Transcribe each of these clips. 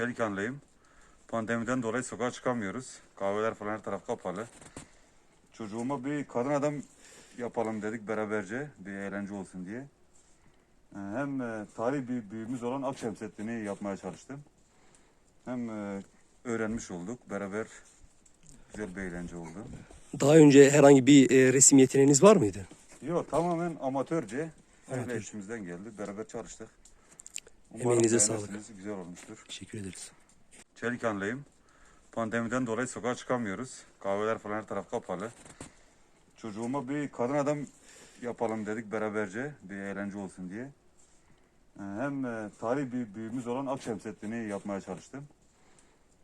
Çelikanlıyım. Pandemiden dolayı sokağa çıkamıyoruz. Kahveler falan her taraf kapalı. Çocuğuma bir kadın adam yapalım dedik beraberce. Bir eğlence olsun diye. Ee, Hem e, tarihi bir büyüğümüz olan Akşemseddin'i yapmaya çalıştım. Hem e, öğrenmiş olduk. Beraber güzel bir eğlence oldu. Daha önce herhangi bir e, resim yeteneğiniz var mıydı? Yok tamamen amatörce. Öyle Amatörce. işimizden geldi. Beraber çalıştık. Emeğinize beğenirsiniz, Güzel olmuştur. Teşekkür ederiz. Çelikanlıyım. Pandemiden dolayı sokağa çıkamıyoruz. Kahveler falan her taraf kapalı. Çocuğuma bir kadın adam yapalım dedik beraberce. Bir eğlence olsun diye. Ee, Hem e, tarihi bir büyüğümüz olan Akşemseddin'i yapmaya çalıştım.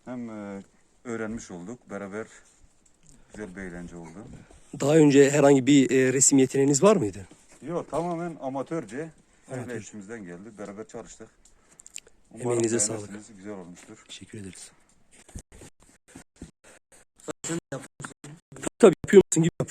Hem e, öğrenmiş olduk. Beraber güzel bir eğlence oldu. Daha önce herhangi bir e, resim yeteneğiniz var mıydı? Yok tamamen amatörce. Öyle Amatörce. işimizden geldi. Beraber çalıştık. Emeğinize sağlık. Güzel olmuştur. Teşekkür ederiz. Tabii yapıyor musun gibi yap.